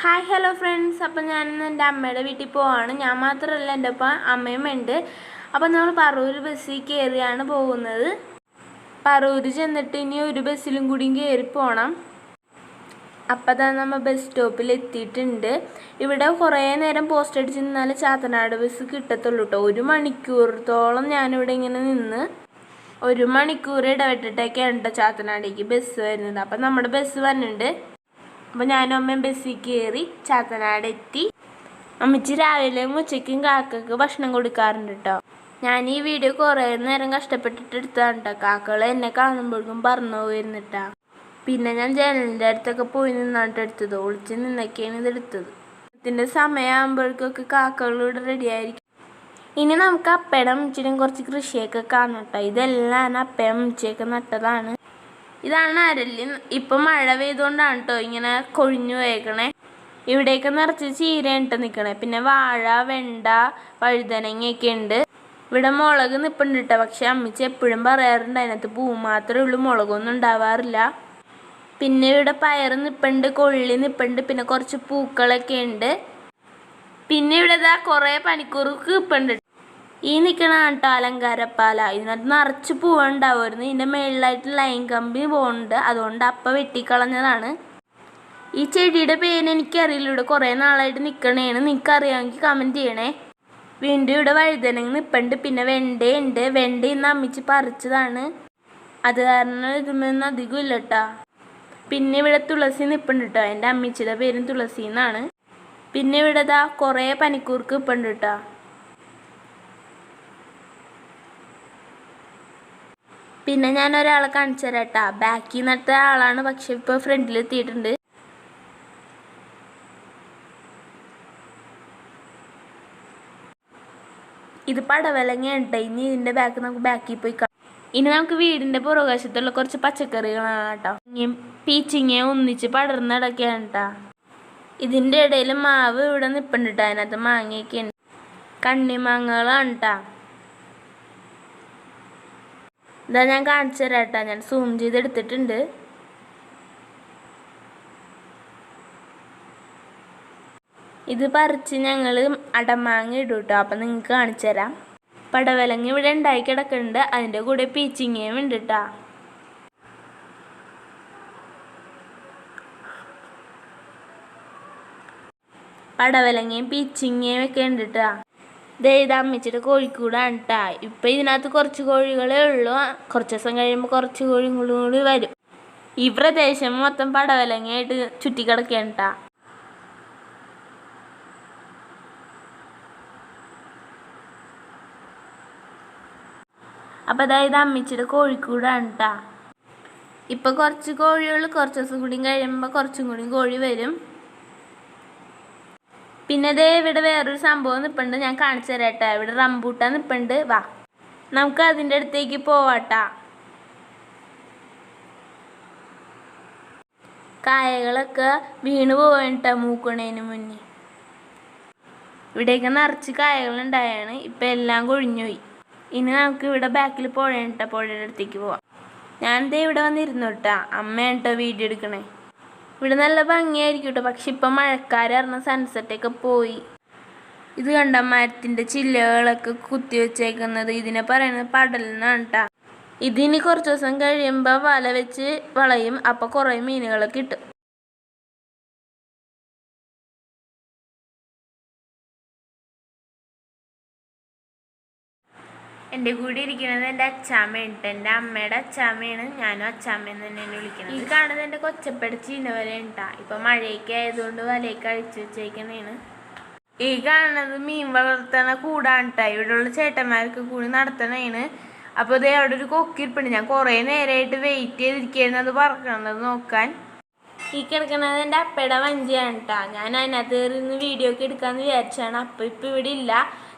Hi hello friends അപ്പം ഞാൻ എന്റെ അമ്മയുടെ വീട്ടിൽ പോവാണ്. ഞാൻ മാത്രമല്ല എന്റെ ഒപ്പം അമ്മയും ഉണ്ട്. അപ്പം നമ്മൾ പറവൂർ ബസ്സിൽ കയറിയാണ് പോകുന്നത്. പറവൂർ ചെന്നിട്ട് ഇനി ഒരു ബസ്സിലും കൂടിയും കയറി പോകണം അപ്പം തന്നെ നമ്മൾ ബസ് സ്റ്റോപ്പിൽ എത്തിയിട്ടുണ്ട്. ഇവിടെ കുറേ നേരം പോസ്റ്റ് അടിച്ച് നിന്നാൽ ചാത്തനാട് ബസ് കിട്ടത്തുള്ളൂ കേട്ടോ ഒരു മണിക്കൂറത്തോളം ഞാനിവിടെ ഇങ്ങനെ നിന്ന് ഒരു മണിക്കൂർ ഇടവിട്ടിട്ടൊക്കെയാണ് കേട്ടോ ചാത്തനാടേക്ക് ബസ് വരുന്നത്. അപ്പം നമ്മുടെ ബസ് വന്നിട്ടുണ്ട്. അപ്പോൾ ഞാനും അമ്മയും ബസ്സിൽ കയറി ചാത്തനാട് എത്തി. അമ്മച്ചി രാവിലെയും ഉച്ചയ്ക്കും കാക്കക്ക് ഭക്ഷണം കൊടുക്കാറുണ്ട് കേട്ടോ ഞാൻ ഈ വീഡിയോ കുറേ നേരം കഷ്ടപ്പെട്ടിട്ട് എടുത്തതാണ് കേട്ടോ കാക്കകൾ എന്നെ കാണുമ്പോഴേക്കും പറഞ്ഞു പോയിരുന്നിട്ടാ പിന്നെ ഞാൻ ജനലിന്റെ അടുത്തൊക്കെ പോയി നിന്നാണ് എടുത്തത്. ഒളിച്ച് നിന്നൊക്കെയാണ് ഇത് എടുത്തത്. ഇതിന്റെ സമയമാകുമ്പോഴേക്കൊക്കെ കാക്കകൾ ഇവിടെ റെഡി ആയിരിക്കും. ഇനി നമുക്ക് അപ്പയുടെ അമ്മച്ചിനും കുറച്ച് കൃഷിയൊക്കെ കാണട്ടോ ഇതെല്ലാം അപ്പയും അമ്മച്ചിയൊക്കെ നട്ടതാണ്. ഇതാണ് അരല്ലി ഇപ്പം മഴ പെയ്തുകൊണ്ടാണ് കേട്ടോ ഇങ്ങനെ കൊഴിഞ്ഞു പോയേക്കണേ. ഇവിടെയൊക്കെ നിറച്ച് ചീര ഇട്ട് നിൽക്കണേ പിന്നെ വാഴ വെണ്ട വഴുതനങ്ങയൊക്കെ ഉണ്ട്. ഇവിടെ മുളക് നിൽപ്പുണ്ട് കേട്ടോ പക്ഷെ അമ്മച്ചി എപ്പോഴും പറയാറുണ്ട് അതിനകത്ത് പൂ മാത്രമേ ഉള്ളൂ. മുളകൊന്നും ഉണ്ടാവാറില്ല. പിന്നെ ഇവിടെ പയർ നിൽപ്പുണ്ട് കൊള്ളി നിൽപ്പുണ്ട് പിന്നെ കുറച്ച് പൂക്കളൊക്കെ ഉണ്ട്. പിന്നെ ഇവിടെ ഇതാ കുറേ പനിക്കൂർക്ക് നിൽപ്പുണ്ട് ഈ നിൽക്കണ കേട്ടോ അലങ്കാരപ്പാല. ഇതിനകത്ത് നിറച്ച് പൂവുണ്ടാവുമായിരുന്നു ഇതിന്റെ മേളിലായിട്ട് ലൈൻ കമ്പി പോകുന്നുണ്ട്. അതുകൊണ്ട് അപ്പം വെട്ടിക്കളഞ്ഞതാണ്. ഈ ചെടിയുടെ പേര് എനിക്കറിയില്ല. ഇവിടെ കുറേ നാളായിട്ട് നിൽക്കണേന്ന് നിങ്ങൾക്ക് അറിയാമെങ്കിൽ കമന്റ് ചെയ്യണേ. വീണ്ടും ഇവിടെ വഴുതനങ്ങ് നിൽപ്പുണ്ട് പിന്നെ വെണ്ടയുണ്ട്. വെണ്ട ഇന്ന് അമ്മിച്ച് പറിച്ചതാണ്. അത് കാരണം ഇതൊന്നും അധികം ഇല്ല കേട്ടോ പിന്നെ ഇവിടെ തുളസി നിൽപ്പുണ്ട് കേട്ടോ എന്റെ അമ്മിച്ചിയുടെ പേരും തുളസി എന്നാണ്. പിന്നെ ഇവിടെ ദാ കുറേ പനിക്കൂർക്ക് നിൽപ്പുണ്ട് കേട്ടോ പിന്നെ ഞാൻ ഒരാളെ കാണിച്ചു തരാം കേട്ടാ ബാക്കിൽ നട്ട ആളാണ് പക്ഷെ ഇപ്പൊ ഫ്രണ്ടിൽ എത്തിയിട്ടുണ്ട്. ഇത് പടവലങ്ങയുണ്ട് ഇനി ഇതിന്റെ ബാക്ക് നമുക്ക് ബാക്കിൽ പോയി ഇനി നമുക്ക് വീടിന്റെ പുറകുവശത്തുള്ള കുറച്ച് പച്ചക്കറികളാണ് കേട്ടോ ഇനിയും പീച്ചിങ്ങയെ ഒന്നിച്ച് പടർന്ന് കിടക്കുകയാണ് കേട്ടാ ഇതിന്റെ ഇടയിൽ മാവ് ഇവിടെ നിൽപ്പുണ്ട് അതിനകത്ത് മാങ്ങയൊക്കെ ഉണ്ട് കണ്ണിമാങ്ങകളാണ് കേട്ടാ ഇതാ ഞാൻ കാണിച്ചു തരാം കേട്ടോ. ഞാൻ സൂം ചെയ്തെടുത്തിട്ടുണ്ട്. ഇത് പറിച്ച് ഞങ്ങൾ അടമാങ്ങ ഇടും കേട്ടോ. അപ്പം നിങ്ങൾക്ക് കാണിച്ചു തരാം. പടവലങ്ങ ഇവിടെ ഉണ്ടായി കിടക്കുന്നുണ്ട്. അതിന്റെ കൂടെ പീച്ചിങ്ങയും ഉണ്ട് കേട്ടോ. പടവലങ്ങയും പീച്ചിങ്ങയും ഒക്കെ ഉണ്ട് കേട്ടോ. ദേ ഇത് അമ്മച്ചിട്ട് കോഴിക്കൂടാണ് കേട്ടാ ഇപ്പം ഇതിനകത്ത് കുറച്ച് കോഴികളേ ഉള്ളൂ. കുറച്ച് ദിവസം കഴിയുമ്പോൾ കുറച്ച് കോഴികളും കൂടി വരും. ഈ പ്രദേശം മൊത്തം പടവലങ്ങയായിട്ട് ചുറ്റിക്കിടക്കുകയാണ് കേട്ടാ അപ്പം അതായത് അമ്മച്ചിയുടെ കോഴിക്കൂടാണ് കേട്ടാ ഇപ്പം കുറച്ച് കോഴികൾ കുറച്ച് ദിവസം കൂടി കഴിയുമ്പോൾ കുറച്ചും കൂടി കോഴി വരും. പിന്നെ ദേ ഇവിടെ വേറൊരു സംഭവം നിൽപ്പുണ്ട് ഞാൻ കാണിച്ചു തരാം കേട്ടോ ഇവിടെ റംബൂട്ടാൻ നിൽപ്പുണ്ട് വാ. നമുക്ക് അതിന്റെ അടുത്തേക്ക് പോവാട്ടാ. കായകളൊക്കെ വീണ് പോവേണ്ട മൂക്കണേന് മുന്നേ. ഇവിടെയൊക്കെ നിറച്ച് കായകളുണ്ടായാണ്. ഇപ്പം എല്ലാം കൊഴിഞ്ഞുപോയി. ഇനി നമുക്ക് ഇവിടെ ബാക്കിൽ പുഴയുണ്ട. പുഴയുടെ അടുത്തേക്ക് പോവാം. ഞാനിതേ ഇവിടെ വന്നിരുന്നു കേട്ടാ. അമ്മയാണ് കേട്ടോ വീഡിയോ എടുക്കണേ. ഇവിടെ നല്ല ഭംഗിയായിരിക്കും കേട്ടോ പക്ഷെ ഇപ്പം മഴക്കാര് പറഞ്ഞ സൺസെറ്റൊക്കെ പോയി. ഇത് കണ്ട മരത്തിന്റെ ചില്ലകളൊക്കെ കുത്തി വെച്ചേക്കുന്നത്. ഇതിനെ പറയുന്നത് പടലെന്നാണ് കേട്ടോ ഇതിന് കുറച്ച് ദിവസം കഴിയുമ്പോൾ വല വെച്ച് വളയും. അപ്പോൾ കുറേ മീനുകളൊക്കെ കിട്ടും. എന്റെ കൂടെ ഇരിക്കുന്നത് എന്റെ അച്ചാമ്മയുണ്ട്. എന്റെ അമ്മയുടെ അച്ചാമ്മയാണ്. ഞാനും അച്ചാമ്മയെന്ന് തന്നെയാണ് വിളിക്കുന്നത്. ഈ കാണുന്നത് എന്റെ കൊച്ചപ്പടി ചീനവല ഉണ്ടാ ഇപ്പം മഴയൊക്കെ ആയതുകൊണ്ട് വലയൊക്കെ അഴിച്ചു വെച്ചേക്കുന്നതാണ്. ഈ കാണുന്നത് മീൻ വളർത്തണ കൂടാണ് കേട്ടോ ഇവിടെയുള്ള ചേട്ടന്മാർക്ക് കൂടി നടത്തണേണ് അപ്പോൾ ഇതേ അവിടെ ഒരു കൊക്കിരിപ്പുണ്ട്. ഞാൻ കുറേ നേരമായിട്ട് വെയിറ്റ് ചെയ്തിരിക്കുന്നത് അത് പറക്കണത് നോക്കാൻ. ഈ കിടക്കണത് എന്റെ അപ്പയുടെ വഞ്ചിയാണ് കേട്ടോ ഞാൻ അതിനകത്ത് നിന്ന് വീഡിയോ ഒക്കെ എടുക്കാമെന്ന് വിചാരിച്ചാണ്. അപ്പം ഇപ്പം ഇവിടെ ഇല്ല.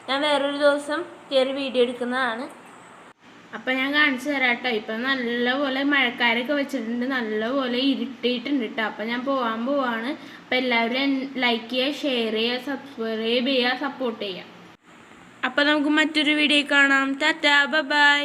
ഞാൻ വേറൊരു ദിവസം കയറി വീഡിയോ എടുക്കുന്നതാണ്. അപ്പം ഞാൻ കാണിച്ചു തരാം കേട്ടോ ഇപ്പം നല്ലപോലെ മഴക്കാരൊക്കെ വെച്ചിട്ടുണ്ട്. നല്ലപോലെ ഇരുട്ടിയിട്ടുണ്ട് കേട്ടോ അപ്പം ഞാൻ പോകാൻ പോവാണ്. അപ്പം എല്ലാവരും ലൈക്ക് ചെയ്യുക ഷെയർ ചെയ്യുക സബ്സ്ക്രൈബ് ചെയ്യുക സപ്പോർട്ട് ചെയ്യുക. അപ്പം നമുക്ക് മറ്റൊരു വീഡിയോ കാണാം. ടാറ്റാ ബൈ.